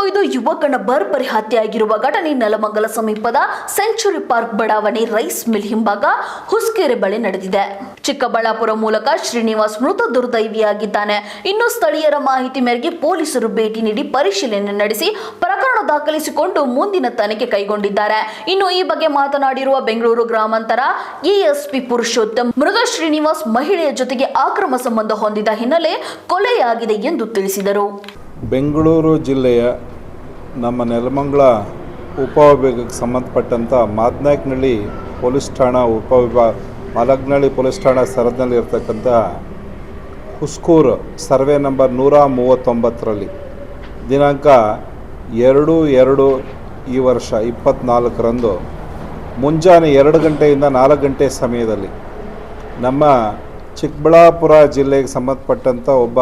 ಕೊಯ್ದು ಯುವಕನ ಬರ್ಬರಿ ಹತ್ಯೆಯಾಗಿರುವ ಘಟನೆ ನೆಲಮಂಗಲ ಸಮೀಪದ ಸೆಂಚುರಿ ಪಾರ್ಕ್ ಬಡಾವಣೆ ರೈಸ್ ಮಿಲ್ ಹಿಂಭಾಗ ಹುಸ್ಕೆರೆ ಬಳಿ ನಡೆದಿದೆ. ಚಿಕ್ಕಬಳ್ಳಾಪುರ ಮೂಲಕ ಶ್ರೀನಿವಾಸ್ ಮೃತ ದುರ್ದೈವಿಯಾಗಿದ್ದಾನೆ. ಇನ್ನು ಸ್ಥಳೀಯರ ಮಾಹಿತಿ ಮೇರೆಗೆ ಪೊಲೀಸರು ಭೇಟಿ ನೀಡಿ ಪರಿಶೀಲನೆ ನಡೆಸಿ ಪ್ರಕರಣ ದಾಖಲಿಸಿಕೊಂಡು ಮುಂದಿನ ತನಿಖೆ ಕೈಗೊಂಡಿದ್ದಾರೆ. ಇನ್ನು ಈ ಬಗ್ಗೆ ಮಾತನಾಡಿರುವ ಬೆಂಗಳೂರು ಗ್ರಾಮಾಂತರ ಎಎಸ್ಪಿ ಪುರುಷೋತ್ತಮ್ ಮೃತ ಶ್ರೀನಿವಾಸ್ ಮಹಿಳೆಯ ಜೊತೆಗೆ ಅಕ್ರಮ ಸಂಬಂಧ ಹೊಂದಿದ ಹಿನ್ನೆಲೆ ಕೊಲೆಯಾಗಿದೆ ಎಂದು ತಿಳಿಸಿದರು. ಬೆಂಗಳೂರು ಜಿಲ್ಲೆಯ ನಮ್ಮ ನೆಲಮಂಗಲ ಉಪವಿಭಾಗಕ್ಕೆ ಸಂಬಂಧಪಟ್ಟಂಥ ಮಾದನಾಯಕನಹಳ್ಳಿ ಪೊಲೀಸ್ ಠಾಣಾ ಉಪವಿಭಾಗ ಮಲಗ್ನಹಳ್ಳಿ ಪೊಲೀಸ್ ಠಾಣಾ ಸರದಿನಲ್ಲಿ ಇರ್ತಕ್ಕಂಥ ಹುಸ್ಕೂರು ಸರ್ವೆ ನಂಬರ್ ನೂರ ಮೂವತ್ತೊಂಬತ್ತರಲ್ಲಿ. ದಿನಾಂಕ ಎರಡು ಎರಡು ಈ ವರ್ಷ ಇಪ್ಪತ್ತ್ನಾಲ್ಕರಂದು ಮುಂಜಾನೆ ಎರಡು ಗಂಟೆಯಿಂದ ನಾಲ್ಕು ಗಂಟೆ ಸಮಯದಲ್ಲಿ ನಮ್ಮ ಚಿಕ್ಕಬಳ್ಳಾಪುರ ಜಿಲ್ಲೆಗೆ ಸಂಬಂಧಪಟ್ಟಂಥ ಒಬ್ಬ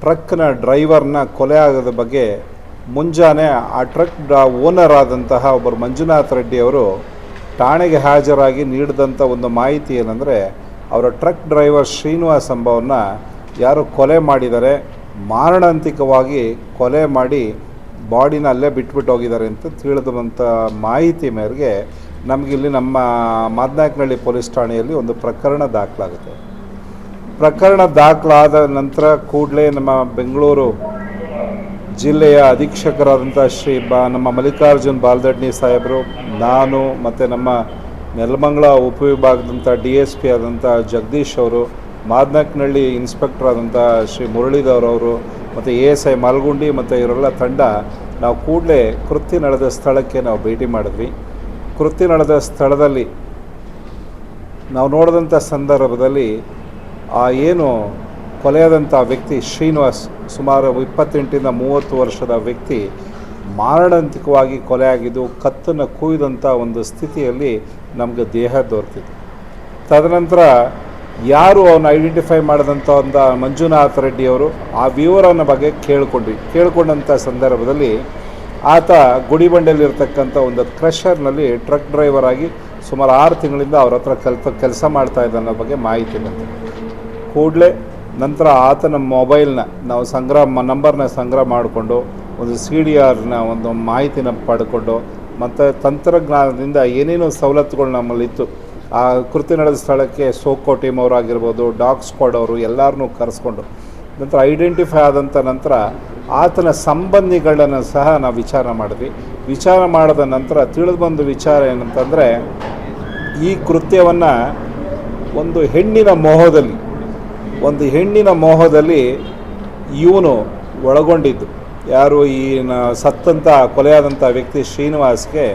ಟ್ರಕ್ನ ಡ್ರೈವರ್ನ ಕೊಲೆ ಆಗೋದ ಬಗ್ಗೆ ಮುಂಜಾನೆ ಆ ಟ್ರಕ್ ಓನರ್ ಆದಂತಹ ಒಬ್ಬರು ಮಂಜುನಾಥ್ ರೆಡ್ಡಿ ಅವರು ಠಾಣೆಗೆ ಹಾಜರಾಗಿ ನೀಡಿದಂಥ ಒಂದು ಮಾಹಿತಿ ಏನಂದರೆ, ಅವರ ಟ್ರಕ್ ಡ್ರೈವರ್ ಶ್ರೀನಿವಾಸ್ ಎಂಬವನ್ನ ಯಾರು ಕೊಲೆ ಮಾಡಿದ್ದಾರೆ ಮಾರಣಾಂತಿಕವಾಗಿ ಕೊಲೆ ಮಾಡಿ ಬಾಡಿನ ಅಲ್ಲೇ ಬಿಟ್ಬಿಟ್ಟು ಹೋಗಿದ್ದಾರೆ ಅಂತ ತಿಳಿದಂಥ ಮಾಹಿತಿ ಮೇರೆಗೆ ನಮಗಿಲ್ಲಿ ನಮ್ಮ ಮಾದನಾಯಕನಹಳ್ಳಿ ಪೊಲೀಸ್ ಠಾಣೆಯಲ್ಲಿ ಒಂದು ಪ್ರಕರಣ ದಾಖಲಾಗುತ್ತೆ. ಪ್ರಕರಣ ದಾಖಲಾದ ನಂತರ ಕೂಡಲೇ ನಮ್ಮ ಬೆಂಗಳೂರು ಜಿಲ್ಲೆಯ ಅಧೀಕ್ಷಕರಾದಂಥ ಶ್ರೀ ಬಾ, ನಮ್ಮ ಮಲ್ಲಿಕಾರ್ಜುನ್ ಬಾಲ್ದಡ್ನಿ ಸಾಹೇಬರು, ನಾನು ಮತ್ತು ನಮ್ಮ ನೆಲಮಂಗಲ ಉಪವಿಭಾಗದಂಥ ಡಿ ಎಸ್ ಪಿ ಆದಂಥ ಜಗದೀಶ್ ಅವರು ಮಾದನಕ್ನಹಳ್ಳಿ ಇನ್ಸ್ಪೆಕ್ಟರ್ ಆದಂಥ ಶ್ರೀ ಮುರಳೀಧರ್ ಅವರು, ಮತ್ತು ಎ ಎಸ್ ಐ ಮಾಲ್ಗುಂಡಿ ಮತ್ತು ಇವರೆಲ್ಲ ತಂಡ ನಾವು ಕೂಡಲೇ ಕೃತಿ ನಡೆದ ಸ್ಥಳಕ್ಕೆ ನಾವು ಭೇಟಿ ಮಾಡಿದ್ವಿ. ಕೃತಿ ನಡೆದ ಸ್ಥಳದಲ್ಲಿ ನಾವು ನೋಡಿದಂಥ ಸಂದರ್ಭದಲ್ಲಿ ಆ ಏನು ಕೊಲೆಯಾದಂಥ ವ್ಯಕ್ತಿ ಶ್ರೀನಿವಾಸ್ ಸುಮಾರು ಇಪ್ಪತ್ತೆಂಟಿಂದ ಮೂವತ್ತು ವರ್ಷದ ವ್ಯಕ್ತಿ ಮಾರಣಾಂತಿಕವಾಗಿ ಕೊಲೆಯಾಗಿದ್ದು ಕತ್ತನ್ನು ಕುಯ್ದಂಥ ಒಂದು ಸ್ಥಿತಿಯಲ್ಲಿ ನಮಗೆ ದೇಹ ದೊರೆತಿತ್ತು ತದನಂತರ ಯಾರು ಅವನ ಐಡೆಂಟಿಫೈ ಮಾಡಿದಂಥ ಒಂದು ಮಂಜುನಾಥ್ ರೆಡ್ಡಿಯವರು ಆ ವಿವರನ ಬಗ್ಗೆ ಕೇಳಿಕೊಂಡ್ವಿ. ಕೇಳಿಕೊಂಡಂಥ ಸಂದರ್ಭದಲ್ಲಿ ಆತ ಗುಡಿಬಂಡೆಯಲ್ಲಿರ್ತಕ್ಕಂಥ ಒಂದು ಕ್ರಷರ್ನಲ್ಲಿ ಟ್ರಕ್ ಡ್ರೈವರ್ ಆಗಿ ಸುಮಾರು ಆರು ತಿಂಗಳಿಂದ ಅವ್ರ ಹತ್ರ ಕಲ್ತ ಕೆಲಸ ಮಾಡ್ತಾ ಇದ್ದ ಅನ್ನೋ ಬಗ್ಗೆ ಮಾಹಿತಿ ಬಂತು ಕೂಡಲೇ ನಂತರ ಆತನ ಮೊಬೈಲ್ನ ನಾವು ಸಂಗ್ರಹ ನಂಬರ್ನ ಸಂಗ್ರಹ ಮಾಡಿಕೊಂಡು ಒಂದು ಸಿ ಡಿ ಆರ್ನ ಒಂದು ಮಾಹಿತಿನ ಪಡ್ಕೊಂಡು ಮತ್ತು ತಂತ್ರಜ್ಞಾನದಿಂದ ಏನೇನು ಸವಲತ್ತುಗಳು ನಮ್ಮಲ್ಲಿತ್ತು ಆ ಕೃತಿ ನಡೆದ ಸ್ಥಳಕ್ಕೆ ಸೋಕೋ ಟೀಮ್ ಅವರಾಗಿರ್ಬೋದು ಡಾಗ್ ಸ್ಕ್ವಾಡ್ ಅವರು ಎಲ್ಲರನ್ನೂ ಕರೆಸ್ಕೊಂಡು ನಂತರ ಐಡೆಂಟಿಫೈ ಆದಂಥ ನಂತರ ಆತನ ಸಂಬಂಧಿಗಳನ್ನು ಸಹ ನಾವು ವಿಚಾರ ಮಾಡಿದ್ವಿ. ವಿಚಾರ ಮಾಡಿದ ನಂತರ ತಿಳಿದು ಬಂದ ವಿಚಾರ ಏನಂತಂದರೆ ಈ ಕೃತ್ಯವನ್ನು ಒಂದು ಹೆಣ್ಣಿನ ಮೋಹದಲ್ಲಿ ಒಂದು ಹೆಣ್ಣಿನ ಮೋಹದಲ್ಲಿ ಇವನು ಒಳಗೊಂಡಿದ್ದು. ಯಾರು ಈ ಸತ್ತಂಥ ಕೊಲೆಯಾದಂಥ ವ್ಯಕ್ತಿ ಶ್ರೀನಿವಾಸ್ಗೆ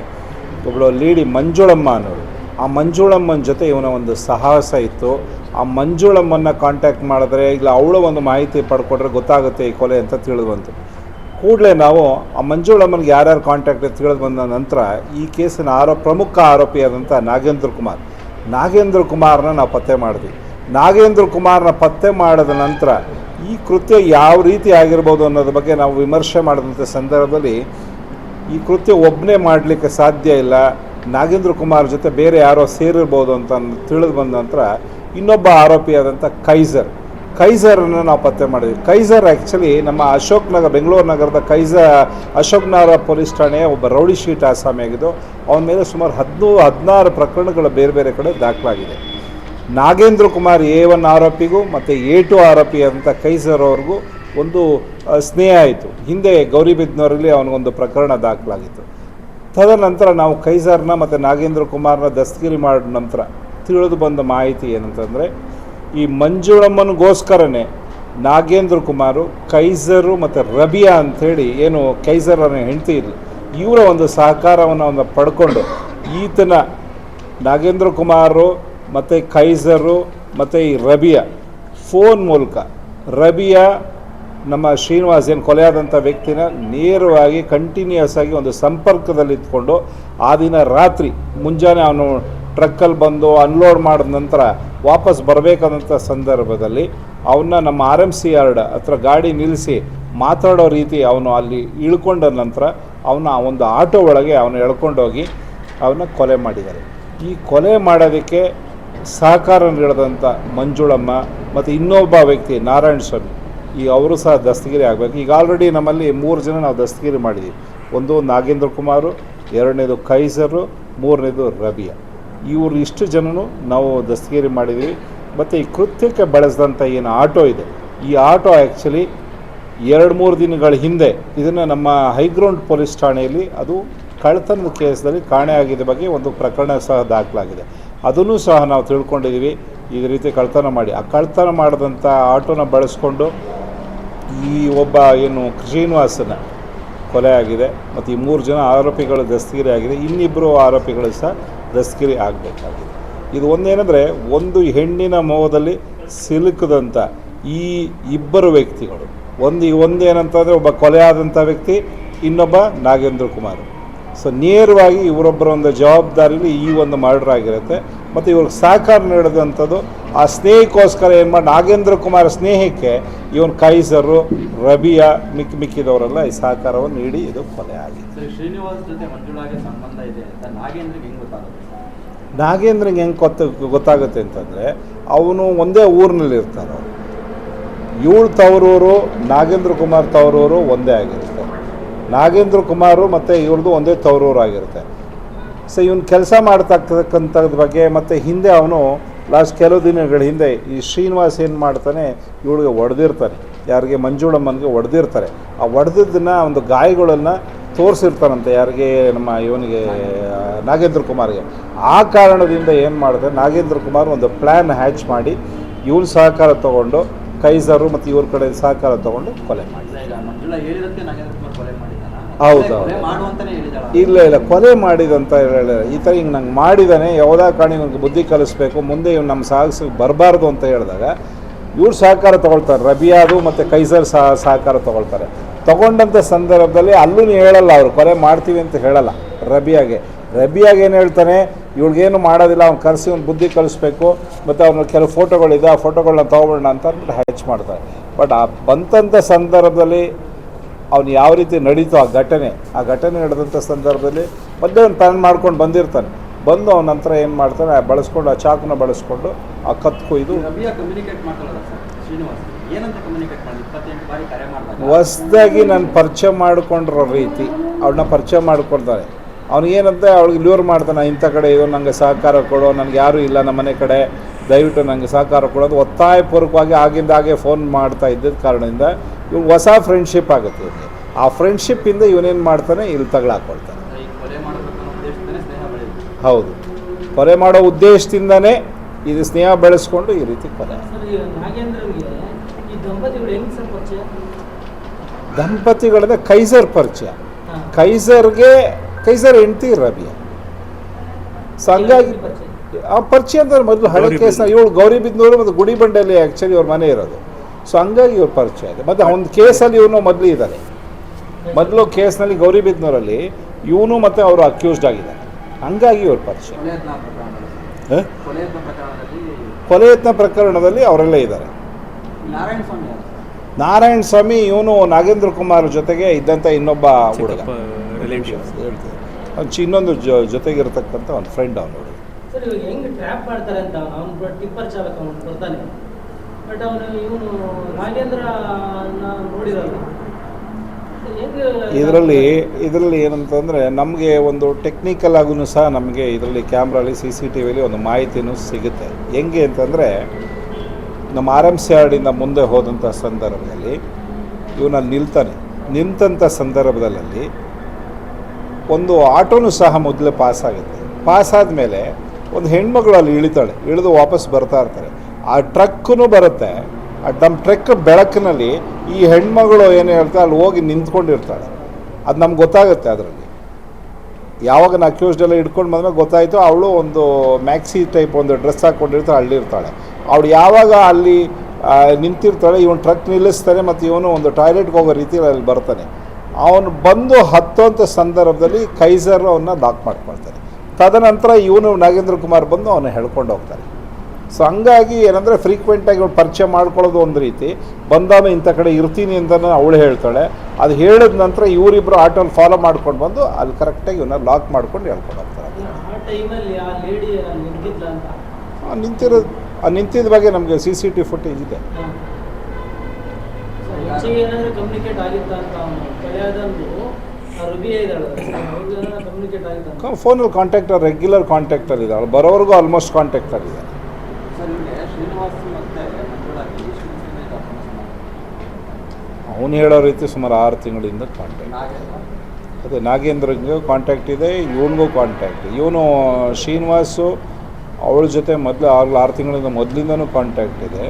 ಒಬ್ಬಳು ಲೇಡಿ ಮಂಜುಳಮ್ಮ ಅನ್ನೋರು ಆ ಮಂಜುಳಮ್ಮನ ಜೊತೆ ಇವನ ಒಂದು ಸಾಹಸ ಇತ್ತು. ಆ ಮಂಜುಳಮ್ಮನ್ನ ಕಾಂಟ್ಯಾಕ್ಟ್ ಮಾಡಿದ್ರೆ ಇಲ್ಲ, ಅವಳ ಒಂದು ಮಾಹಿತಿ ಪಡ್ಕೊಂಡ್ರೆ ಗೊತ್ತಾಗುತ್ತೆ ಈ ಕೊಲೆ ಅಂತ ತಿಳಿದು ಬಂತು. ಕೂಡಲೇ ನಾವು ಆ ಮಂಜುಳಮ್ಮನಿಗೆ ಯಾರ್ಯಾರು ಕಾಂಟ್ಯಾಕ್ಟ್ ತಿಳಿದು ಬಂದ ನಂತರ ಈ ಕೇಸಿನ ಆರೋಪ ಪ್ರಮುಖ ಆರೋಪಿಯಾದಂಥ ನಾಗೇಂದ್ರ ಕುಮಾರ್. ನಾಗೇಂದ್ರ ಕುಮಾರ್ನ ನಾವು ಪತ್ತೆ ಮಾಡಿದ್ವಿ. ನಾಗೇಂದ್ರ ಕುಮಾರ್ನ ಪತ್ತೆ ಮಾಡಿದ ನಂತರ ಈ ಕೃತ್ಯ ಯಾವ ರೀತಿ ಆಗಿರ್ಬೋದು ಅನ್ನೋದ್ರ ಬಗ್ಗೆ ನಾವು ವಿಮರ್ಶೆ ಮಾಡಿದಂಥ ಸಂದರ್ಭದಲ್ಲಿ ಈ ಕೃತ್ಯ ಒಬ್ಬನೇ ಮಾಡಲಿಕ್ಕೆ ಸಾಧ್ಯ ಇಲ್ಲ. ನಾಗೇಂದ್ರ ಕುಮಾರ್ ಜೊತೆ ಬೇರೆ ಯಾರೋ ಸೇರಿರ್ಬೋದು ಅಂತ ತಿಳಿದು ಬಂದ ನಂತರ ಇನ್ನೊಬ್ಬ ಆರೋಪಿಯಾದಂಥ ಕೈಸರ್. ಕೈಸರನ್ನು ನಾವು ಪತ್ತೆ ಮಾಡಿದ್ವಿ. ಕೈಸರ್ ಆ್ಯಕ್ಚುಲಿ ನಮ್ಮ ಅಶೋಕ್ ನಗರ, ಬೆಂಗಳೂರು ನಗರದ ಕೈಸ ಅಶೋಕ್ ನಗರ ಪೊಲೀಸ್ ಠಾಣೆಯ ಒಬ್ಬ ರೌಡಿ ಶೀಟ್ ಆಸಾಮಿಯಾಗಿದ್ದು, ಅವನ ಮೇಲೆ ಸುಮಾರು ಹದಿನೂರು, ಹದಿನಾರು ಪ್ರಕರಣಗಳು ಬೇರೆ ಬೇರೆ ಕಡೆ ದಾಖಲಾಗಿದೆ. ನಾಗೇಂದ್ರ ಕುಮಾರ್ ಎ ಒನ್ ಆರೋಪಿಗೂ ಮತ್ತು ಎ ಟು ಆರೋಪಿ ಅಂತ ಕೈಸರ್ ಅವ್ರಿಗೂ ಒಂದು ಸ್ನೇಹ ಆಯಿತು. ಹಿಂದೆ ಗೌರಿಬಿದ್ನೂರಲ್ಲಿ ಅವನಿಗೊಂದು ಪ್ರಕರಣ ದಾಖಲಾಗಿತ್ತು. ತದನಂತರ ನಾವು ಕೈಸರ್ನ ಮತ್ತು ನಾಗೇಂದ್ರ ಕುಮಾರ್ನ ದಸ್ತಗಿರಿ ಮಾಡಿದ ನಂತರ ತಿಳಿದು ಬಂದ ಮಾಹಿತಿ ಏನಂತಂದರೆ, ಈ ಮಂಜುಳಮ್ಮನಿಗೋಸ್ಕರನೇ ನಾಗೇಂದ್ರ ಕುಮಾರು, ಕೈಸರು ಮತ್ತು ರಬಿಯಾ ಅಂಥೇಳಿ ಏನು ಕೈಸರನ ಹೆಂಡತಿ ಇಲ್ಲ ಇವರ ಒಂದು ಸಹಕಾರವನ್ನು ಒಂದು ಪಡ್ಕೊಂಡು ಈತನ ನಾಗೇಂದ್ರ ಕುಮಾರು ಮತ್ತು ಕೈಸರು, ಮತ್ತು ಈ ರಬಿಯಾ ಫೋನ್ ಮೂಲಕ. ರಬಿಯಾ ನಮ್ಮ ಶ್ರೀನಿವಾಸ್ ಏನು ಕೊಲೆಯಾದಂಥ ವ್ಯಕ್ತಿನ ನೇರವಾಗಿ ಕಂಟಿನ್ಯೂಸ್ ಆಗಿ ಒಂದು ಸಂಪರ್ಕದಲ್ಲಿ ಇದ್ಕೊಂಡು ಆ ದಿನ ರಾತ್ರಿ ಮುಂಜಾನೆ ಅವನು ಟ್ರಕ್ಕಲ್ಲಿ ಬಂದು ಅನ್ಲೋಡ್ ಮಾಡಿದ ನಂತರ ವಾಪಸ್ ಬರಬೇಕಾದಂಥ ಸಂದರ್ಭದಲ್ಲಿ ಅವನ್ನ ನಮ್ಮ ಆರ್ ಎಂ ಸಿ ಯಾರ್ಡ್ ಹತ್ರ ಗಾಡಿ ನಿಲ್ಲಿಸಿ ಮಾತಾಡೋ ರೀತಿ ಅವನು ಅಲ್ಲಿ ಇಳ್ಕೊಂಡ ನಂತರ ಅವನ ಒಂದು ಆಟೋ ಒಳಗೆ ಅವನು ಎಳ್ಕೊಂಡೋಗಿ ಅವನ್ನ ಕೊಲೆ ಮಾಡಿದ್ದಾರೆ. ಈ ಕೊಲೆ ಮಾಡೋದಕ್ಕೆ ಸಹಕಾರ ನೀಡಿದಂಥ ಮಂಜುಳಮ್ಮ ಮತ್ತು ಇನ್ನೊಬ್ಬ ವ್ಯಕ್ತಿ ನಾರಾಯಣ ಸ್ವಾಮಿ, ಈ ಅವರು ಸಹ ದಸ್ತಗಿರಿ ಆಗಬೇಕು. ಈಗ ಆಲ್ರೆಡಿ ನಮ್ಮಲ್ಲಿ ಮೂರು ಜನ ನಾವು ದಸ್ತಗಿರಿ ಮಾಡಿದ್ದೀವಿ ಒಂದು ನಾಗೇಂದ್ರ ಕುಮಾರು, ಎರಡನೇದು ಕೈಸರು, ಮೂರನೇದು ರಬಿಯಾ. ಇವರು ಇಷ್ಟು ಜನನು ನಾವು ದಸ್ತಗಿರಿ ಮಾಡಿದ್ದೀವಿ ಮತ್ತು ಈ ಕೃತ್ಯಕ್ಕೆ ಬಳಸಿದಂಥ ಏನು ಆಟೋ ಇದೆ. ಈ ಆಟೋ ಆ್ಯಕ್ಚುಲಿ ಎರಡು ಮೂರು ದಿನಗಳ ಹಿಂದೆ ಇದನ್ನು ನಮ್ಮ ಹೈಗ್ರೌಂಡ್ ಪೊಲೀಸ್ ಠಾಣೆಯಲ್ಲಿ ಅದು ಕಳ್ಳತನದ ಕೇಸಲ್ಲಿ ಕಾಣೆ ಆಗಿದ್ದ ಬಗ್ಗೆ ಒಂದು ಪ್ರಕರಣ ಸಹ ದಾಖಲಾಗಿದೆ. ಅದನ್ನು ಸಹ ನಾವು ತಿಳ್ಕೊಂಡಿದ್ದೀವಿ. ಈ ರೀತಿ ಕಳ್ತನ ಮಾಡಿ. ಆ ಕಳ್ತನ ಮಾಡಿದಂಥ ಆಟೋನ ಬಳಸ್ಕೊಂಡು ಈ ಒಬ್ಬ ಏನು ಶ್ರೀನಿವಾಸನ ಕೊಲೆ ಆಗಿದೆ ಮತ್ತು ಈ ಮೂರು ಜನ ಆರೋಪಿಗಳು ದಸ್ತಗಿರಿ ಆಗಿದೆ. ಇನ್ನಿಬ್ಬರು ಆರೋಪಿಗಳು ಸಹ ದಸ್ತಗಿರಿ ಆಗಬೇಕಾಗಿದೆ. ಇದು ಒಂದೇನೆಂದರೆ ಒಂದು ಹೆಣ್ಣಿನ ಮೋಹದಲ್ಲಿ ಸಿಲುಕದಂಥ ಈ ಇಬ್ಬರು ವ್ಯಕ್ತಿಗಳು. ಒಂದು ಒಂದೇನಂತಂದರೆ ಒಬ್ಬ ಕೊಲೆ ಆದಂಥ ವ್ಯಕ್ತಿ, ಇನ್ನೊಬ್ಬ ನಾಗೇಂದ್ರ ಕುಮಾರ್. ಸೊ ನೇರವಾಗಿ ಇವರೊಬ್ಬರ ಒಂದು ಜವಾಬ್ದಾರಿಲಿ ಈ ಒಂದು ಮರ್ಡರ್ ಆಗಿರುತ್ತೆ. ಮತ್ತು ಇವ್ರಿಗೆ ಸಹಕಾರ ನೀಡಿದಂಥದ್ದು ಆ ಸ್ನೇಹಕ್ಕೋಸ್ಕರ ಏನು ಮಾಡಿ ನಾಗೇಂದ್ರ ಕುಮಾರ್ ಸ್ನೇಹಕ್ಕೆ ಇವನು ಕೈಸರು ರಬಿಯ ಮಿಕ್ಕಿ ಮಿಕ್ಕಿದವರೆಲ್ಲ ಈ ಸಹಕಾರವನ್ನು ನೀಡಿ ಇದು ಕೊಲೆ ಆಗಿದೆ. ಶ್ರೀನಿವಾಸ್ ಜೊತೆ ಸಂಬಂಧ ಇದೆ ನಾಗೇಂದ್ರಿಗೆ ಹೆಂಗ್ ಗೊತ್ತ ಗೊತ್ತಾಗುತ್ತೆ ಅಂತಂದರೆ ಅವನು ಒಂದೇ ಊರಿನಲ್ಲಿ ಇರ್ತಾರೆ ಅವರು ಇವಳು ತವರೂರು ನಾಗೇಂದ್ರ ಕುಮಾರ್ ತವರೂರು ಒಂದೇ ಆಗಿರುತ್ತೆ ನಾಗೇಂದ್ರ ಕುಮಾರು ಮತ್ತು ಇವ್ರದ್ದು ಒಂದೇ ತವರೂರು ಆಗಿರುತ್ತೆ ಸೊ ಇವನು ಕೆಲಸ ಮಾಡ್ತಕ್ಕಂಥದ್ದು ಬಗ್ಗೆ ಮತ್ತು ಹಿಂದೆ ಅವನು ಲಾಸ್ಟ್ ಕೆಲವು ದಿನಗಳ ಹಿಂದೆ ಈ ಶ್ರೀನಿವಾಸ್ ಏನು ಮಾಡ್ತಾನೆ, ಇವಳಿಗೆ ಒಡೆದಿರ್ತಾನೆ. ಯಾರಿಗೆ ಮಂಜುಳಮ್ಮನಿಗೆ ಒಡೆದಿರ್ತಾರೆ. ಆ ಒಡೆದಿದ್ದನ್ನು ಒಂದು ಗಾಯಗಳನ್ನು ತೋರಿಸಿರ್ತಾನಂತೆ ಯಾರಿಗೆ ನಮ್ಮ ಇವನಿಗೆ, ನಾಗೇಂದ್ರ ಕುಮಾರ್ಗೆ. ಆ ಕಾರಣದಿಂದ ಏನು ಮಾಡಿದೆ, ನಾಗೇಂದ್ರ ಕುಮಾರ್ ಒಂದು ಪ್ಲ್ಯಾನ್ ಹ್ಯಾಚ್ ಮಾಡಿ ಇವನು ಸಹಕಾರ ತಗೊಂಡು, ಕೈಸರು ಮತ್ತು ಇವ್ರ ಕಡೆ ಸಹಕಾರ ತಗೊಂಡು ಕೊಲೆ ಮಾಡಿ. ಹೌದು, ಇಲ್ಲ ಇಲ್ಲ ಕೊಲೆ ಮಾಡಿದಂತ ಹೇಳಿದ್ರೆ ಈ ಥರ ಹಿಂಗೆ ನಂಗೆ ಮಾಡಿದಾನೆ ಯಾವುದೇ ಕಾಣಿ ನನಗೆ ಬುದ್ಧಿ ಕಲಿಸ್ಬೇಕು ಮುಂದೆ ಇವ್ನು ನಮ್ಮ ಸಾಹಸ ಬರಬಾರ್ದು ಅಂತ ಹೇಳಿದಾಗ ಇವ್ರು ಸಹಕಾರ ತೊಗೊಳ್ತಾರೆ. ರಬಿಯಾದು ಮತ್ತು ಕೈಸರ್ ಸಹ ಸಹಕಾರ ತೊಗೊಳ್ತಾರೆ. ತಗೊಂಡಂಥ ಸಂದರ್ಭದಲ್ಲಿ ಅಲ್ಲೂ ಹೇಳಲ್ಲ ಅವರು ಕೊಲೆ ಮಾಡ್ತೀವಿ ಅಂತ ಹೇಳಲ್ಲ ರಬಿಯಾಗೆ. ರಬಿಯಾಗೆ ಏನು ಹೇಳ್ತಾನೆ ಇವ್ಳಿಗೇನು ಮಾಡೋದಿಲ್ಲ ಅವ್ನು ಕರೆಸಿ ಒಂದು ಬುದ್ಧಿ ಕಲಿಸ್ಬೇಕು ಮತ್ತು ಅವ್ನ ಕೆಲವು ಫೋಟೋಗಳಿದೆ ಆ ಫೋಟೋಗಳನ್ನ ತೊಗೊಬೋಣ ಅಂತ ಅಂದ್ಬಿಟ್ಟು ಹ್ಯಾಚ್ ಮಾಡ್ತಾರೆ. ಬಟ್ ಆ ಬಂತಂಥ ಸಂದರ್ಭದಲ್ಲಿ ಅವ್ನು ಯಾವ ರೀತಿ ನಡೀತೋ ಆ ಘಟನೆ ಆ ಘಟನೆ ನಡೆದಂಥ ಸಂದರ್ಭದಲ್ಲಿ ಮಧ್ಯೆ ಒಂದು ಪ್ಲ್ಯಾನ್ ಮಾಡ್ಕೊಂಡು ಬಂದಿರ್ತಾನೆ. ಬಂದು ಅವನ ನಂತರ ಏನು ಮಾಡ್ತಾನೆ ಆ ಬಳಸ್ಕೊಂಡು ಆ ಚಾಕುನ ಬಳಸ್ಕೊಂಡು ಆ ಕತ್ತು ಕೊಯ್ದು ಹೊಸ್ದಾಗಿ ನಾನು ಪರಿಚಯ ಮಾಡಿಕೊಂಡಿರೋ ರೀತಿ ಅವಳನ್ನ ಪರಿಚಯ ಮಾಡ್ಕೊಳ್ತಾನೆ. ಏನಂತ ಅವಳಿಗೆ ಲ್ಯೂರ್ ಮಾಡ್ತಾನೆ ಇಂಥ ಕಡೆ ಇದು ನನಗೆ ಸಹಕಾರ ಕೊಡು ನನಗೆ ಯಾರೂ ಇಲ್ಲ ನಮ್ಮ ಮನೆ ಕಡೆ ದಯವಿಟ್ಟು ನನಗೆ ಸಹಕಾರ ಕೊಡೋದು ಒತ್ತಾಯಪೂರ್ವಕವಾಗಿ ಆಗಿಂದಾಗೆ ಫೋನ್ ಮಾಡ್ತಾ ಇದ್ದಿದ್ದ ಕಾರಣದಿಂದ ಹೊಸ ಫ್ರೆಂಡ್ಶಿಪ್ ಆಗುತ್ತೆ ಇವನಿಗೆ. ಆ ಫ್ರೆಂಡ್ಶಿಪ್ಪಿಂದ ಇವನೇನು ಮಾಡ್ತಾನೆ ಇಲ್ಲಿ ತಗೊಳಾಕೊಳ್ತಾನೆ ಹೌದು. ಕೊಲೆ ಮಾಡೋ ಉದ್ದೇಶದಿಂದನೇ ಇದು ಸ್ನೇಹ ಬೆಳೆಸ್ಕೊಂಡು ಈ ರೀತಿ ಕೊಲೆ. ಸರ್ ಈ ಈ ದಂಪತಿಗಳು ಹೆಂಗ್ ಸರ್ ಪರಿಚಯ? ದಂಪತಿಗಳನ್ನ ಕೈಸರ್ ಪರಿಚಯ. ಕೈಸರ್ಗೆ ಕೈಸರ್ ಹೆಂಡ್ತಿ ರವಿ. ಸೊ ಹಂಗಾಗಿ ಆ ಪರಿಚಯ ಅಂದ್ರೆ ಮೊದಲು ಹಳೆ ಕೇಸ್ನ ಇವಳು ಗೌರಿಬಿದ್ನೂರು ಮತ್ತು ಗುಡಿಬಂಡೆಯಲ್ಲಿ ಆ್ಯಕ್ಚುಲಿ ಅವ್ರ ಮನೆ ಇರೋದು. ಸೊ ಹಂಗಾಗಿ ಇವ್ರ ಪರಿಚಯ ಇದೆ. ಮತ್ತೆ ಒಂದು ಕೇಸಲ್ಲಿ ಇವನು ಮೊದಲು ಇದ್ದಾನೆ ಮೊದಲು ಕೇಸ್ನಲ್ಲಿ ಗೌರಿಬಿದ್ನೂರಲ್ಲಿ ಇವನು ಮತ್ತು ಅವರು ಅಕ್ಯೂಸ್ಡ್ ಆಗಿದ್ದಾರೆ. ಹಂಗಾಗಿ ಇವ್ರ ಪರಿಚಯ. ಕೊಲೆ ಯತ್ನ ಪ್ರಕರಣದಲ್ಲಿ ಅವರೆಲ್ಲ ಇದ್ದಾರೆ. ನಾರಾಯಣ ಸ್ವಾಮಿ ನಾರಾಯಣ ಸ್ವಾಮಿ ಇವನು ನಾಗೇಂದ್ರ ಕುಮಾರ್ ಜೊತೆಗೆ ಇದ್ದಂಥ ಇನ್ನೊಬ್ಬ ಹುಡುಗ. ಅವ್ನು ಇನ್ನೊಂದು ಜೊ ಜೊತೆಗಿರ್ತಕ್ಕಂಥ ಒಂದು ಫ್ರೆಂಡ್ ಅವನು. ಬಟ್ ಅವನು ಇವನು ನಾಗೇಂದ್ರ ನೋಡಿರಲ್ಲ. ಇದರಲ್ಲಿ ಇದರಲ್ಲಿ ಏನಂತಂದರೆ ನಮಗೆ ಒಂದು ಟೆಕ್ನಿಕಲ್ ಆಗೂ ಸಹ ನಮಗೆ ಇದರಲ್ಲಿ ಕ್ಯಾಮ್ರಲ್ಲಿ ಸಿ ಸಿ ಟಿ ವಿಲಿ ಒಂದು ಮಾಹಿತಿನೂ ಸಿಗುತ್ತೆ. ಹೆಂಗೆ ಅಂತಂದರೆ, ನಮ್ಮ ಆರ್ ಎಂ ಸಿ ಆರ್ಡಿಂದ ಮುಂದೆ ಹೋದಂಥ ಸಂದರ್ಭದಲ್ಲಿ ಇವನ ನಿಲ್ತಾನೆ. ನಿಂತಂಥ ಸಂದರ್ಭದಲ್ಲಿ ಒಂದು ಆಟೋನು ಸಹ ಮೊದಲೇ ಪಾಸ್ ಆಗುತ್ತೆ ಪಾಸ್ ಆದಮೇಲೆ ಒಂದು ಹೆಣ್ಮಗಳು ಅಲ್ಲಿ ಇಳಿತಾಳೆ. ಇಳಿದು ವಾಪಸ್ ಬರ್ತಾ ಇರ್ತಾರೆ. ಆ ಟ್ರಕ್ಕೂ ಬರುತ್ತೆ. ಆ ನಮ್ಮ ಟ್ರಕ್ ಬೆಳಕಿನಲ್ಲಿ ಈ ಹೆಣ್ಮಗಳು ಏನು ಹೇಳ್ತಾರೆ ಅಲ್ಲಿ ಹೋಗಿ ನಿಂತ್ಕೊಂಡಿರ್ತಾಳೆ. ಅದು ನಮ್ಗೆ ಗೊತ್ತಾಗುತ್ತೆ ಅದರಲ್ಲಿ. ಯಾವಾಗ ನಾನು ಅಕ್ಯೂಸ್ಡ್ ಎಲ್ಲ ಹಿಡ್ಕೊಂಡು ಬಂದ್ರೆ ಗೊತ್ತಾಯಿತು, ಅವಳು ಒಂದು ಮ್ಯಾಕ್ಸಿ ಟೈಪ್ ಒಂದು ಡ್ರೆಸ್ ಹಾಕ್ಕೊಂಡಿರ್ತಾಳೆ ಅಲ್ಲಿರ್ತಾಳೆ. ಅವಳು ಯಾವಾಗ ಅಲ್ಲಿ ನಿಂತಿರ್ತಾಳೆ, ಇವನು ಟ್ರಕ್ ನಿಲ್ಲಿಸ್ತಾನೆ ಮತ್ತು ಇವನು ಒಂದು ಟಾಯ್ಲೆಟ್ಗೆ ಹೋಗೋ ರೀತಿಯಲ್ಲಿ ಅಲ್ಲಿ ಬರ್ತಾನೆ. ಅವನು ಬಂದು ಹತ್ತೋಂಥ ಸಂದರ್ಭದಲ್ಲಿ ಕೈಸರ್ ಅವನ್ನ ಲಾಕ್ ಮಾಡ್ಕೊಳ್ತಾನೆ. ತದನಂತರ ಇವನು ನಾಗೇಂದ್ರ ಕುಮಾರ್ ಬಂದು ಅವನ್ನ ಹೇಳ್ಕೊಂಡು ಹೋಗ್ತಾನೆ. ಸೊ ಹಂಗಾಗಿ ಏನಂದರೆ ಫ್ರೀಕ್ವೆಂಟಾಗಿ ಅವ್ಳು ಪರಿಚಯ ಮಾಡ್ಕೊಳ್ಳೋದು ಒಂದು ರೀತಿ. ಬಂದಾಗ ಇಂಥ ಕಡೆ ಇರ್ತೀನಿ ಅಂತ ಅವಳು ಹೇಳ್ತಾಳೆ. ಅದು ಹೇಳಿದ ನಂತರ ಇವರಿಬ್ಬರು ಆಟೋಲ್ಲಿ ಫಾಲೋ ಮಾಡ್ಕೊಂಡು ಬಂದು ಅಲ್ಲಿ ಕರೆಕ್ಟಾಗಿ ಇವನ್ನ ಲಾಕ್ ಮಾಡ್ಕೊಂಡು ಹೇಳ್ಕೊಂಡು ಹೋಗ್ತಾರೆ. ಆ ಟೈಮಲ್ಲಿ ಆ ನಿಂತಿದ್ದ ಬಗ್ಗೆ ನಮಗೆ ಸಿ ಸಿ ಟಿ ಫುಟೇಜ್ ಇದೆ. ಫೋನಲ್ಲಿ ಕಾಂಟ್ಯಾಕ್ಟರ್ ರೆಗ್ಯುಲರ್ ಕಾಂಟ್ಯಾಕ್ಟಲ್ಲಿ ಇದ್ದಾಳೆ. ಬರೋವರೆಗೂ ಆಲ್ಮೋಸ್ಟ್ ಕಾಂಟ್ಯಾಕ್ಟರ್ ಇದೆ ಅವನು ಹೇಳೋ ರೀತಿ ಸುಮಾರು ಆರು ತಿಂಗಳಿಂದ ಕಾಂಟ್ಯಾಕ್ಟ್ ಅದೇ ನಾಗೇಂದ್ರನಿಗೂ ಕಾಂಟ್ಯಾಕ್ಟ್ ಇದೆ, ಇವನಿಗೂ ಕಾಂಟ್ಯಾಕ್ಟ್ ಇವನು ಶ್ರೀನಿವಾಸು ಅವಳ ಜೊತೆ ಮೊದಲು ಆರು ಆರು ತಿಂಗಳಿಂದ ಮೊದಲಿಂದನೂ ಕಾಂಟ್ಯಾಕ್ಟ್ ಇದೆ.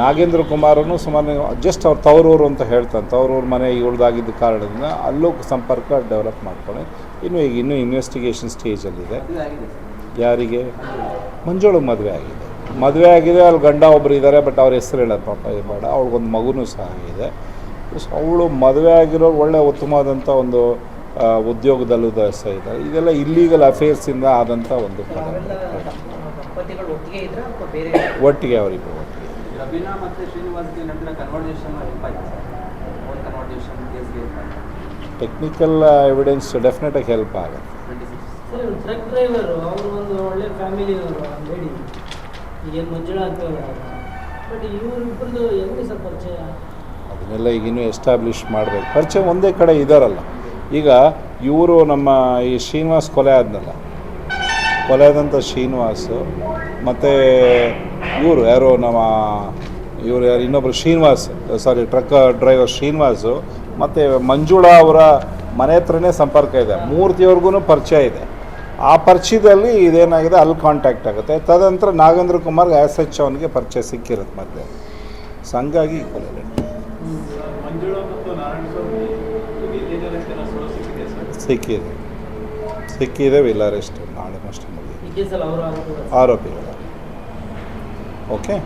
ನಾಗೇಂದ್ರ ಕುಮಾರನು ಸುಮಾರು ಜಸ್ಟ್ ಅವ್ರು ತವರೂರು ಅಂತ ಹೇಳ್ತಾನೆ. ತವರೂರು ಮನೆ ಇವಳ್ದಾಗಿದ್ದ ಕಾರಣದಿಂದ ಅಲ್ಲೂ ಸಂಪರ್ಕ ಡೆವಲಪ್ ಮಾಡ್ಕೊಂಡು ಇನ್ನು ಈಗ ಇನ್ನೂ ಇನ್ವೆಸ್ಟಿಗೇಷನ್ ಸ್ಟೇಜಲ್ಲಿದೆ ಯಾರಿಗೆ? ಮಂಜುಳು ಮದುವೆ ಆಗಿದೆ. ಮದುವೆ ಆಗಿದೆ ಅಲ್ಲಿ ಗಂಡ ಒಬ್ಬರು ಇದ್ದಾರೆ ಬಟ್ ಅವ್ರ ಹೆಸರು ಹೇಳೋದು ಪಾಪ ಇದು ಬೇಡ. ಅವಳಿಗೊಂದು ಮಗುನೂ ಸಹ ಆಗಿದೆ. ಸೊ ಅವಳು ಮದುವೆ ಆಗಿರೋ ಒಳ್ಳೆ ಉತ್ತಮವಾದಂಥ ಒಂದು ಉದ್ಯೋಗದಲ್ಲೂ ಸಹ ಇದೆ ಇದೆಲ್ಲ ಇಲ್ಲೀಗಲ್ ಅಫೇರ್ಸಿಂದ ಆದಂಥ ಒಂದು ಅವೆಲ್ಲ ಪ್ರಕರಣ. ದಂಪತಿಗಳು ಒಟ್ಟಿಗೆ. ಅವರಿಗೆ ಒಟ್ಟಿಗೆ ಅವರಿಬ್ಬರು ಟೆಕ್ನಿಕಲ್ ಎವಿಡೆನ್ಸ್ ಡೆಫಿನೆಟಾಗಿ ಹೆಲ್ಪ್ ಆಗುತ್ತೆ. ಈಗೇನು ಮಂಜುಳಾ ಅಂತ ಅದನ್ನೆಲ್ಲ ಈಗ ಎಸ್ಟಾಬ್ಲಿಷ್ ಮಾಡಬೇಕು. ಪರಿಚಯ ಒಂದೇ ಕಡೆ ಇದ್ದಾರಲ್ಲ ಈಗ ಇವರು ನಮ್ಮ ಈ ಶ್ರೀನಿವಾಸ್ ಕೊಲೆ ಆದ್ನಲ್ಲ. ಕೊಲೆ ಆದಂಥ ಶ್ರೀನಿವಾಸು ಮತ್ತು ಇವರು ಯಾರು ನಮ್ಮ ಇವರು ಯಾರು ಇನ್ನೊಬ್ಬರು Srinivas sorry truck driver Srinivas ಮತ್ತು ಮಂಜುಳಾ ಅವರ ಮನೆ ಹತ್ರನೇ ಸಂಪರ್ಕ ಇದೆ. ಮೂರ್ತಿಯವ್ರಿಗೂ ಪರಿಚಯ ಇದೆ. ಆ ಪರಿಚಯದಲ್ಲಿ ಇದೇನಾಗಿದೆ ಅಲ್ಲಿ ಕಾಂಟ್ಯಾಕ್ಟ್ ಆಗುತ್ತೆ. ತದನಂತರ ನಾಗೇಂದ್ರ ಕುಮಾರ್ಗೆ ಆ್ಯಸ್ ಎಚ್ ಅವನಿಗೆ ಪರಿಚಯ ಸಿಕ್ಕಿರುತ್ತೆ ಮತ್ತೆ. ಸೊ ಹಂಗಾಗಿ ಸಿಕ್ಕಿದೆ. ಸಿಕ್ಕಿದೆ ವಿಲ್ ಅರೆಸ್ಟ್ ನಾಳೆ ಮಸ್ಟ್ ಆರೋಪಿಗಳು. ಓಕೆ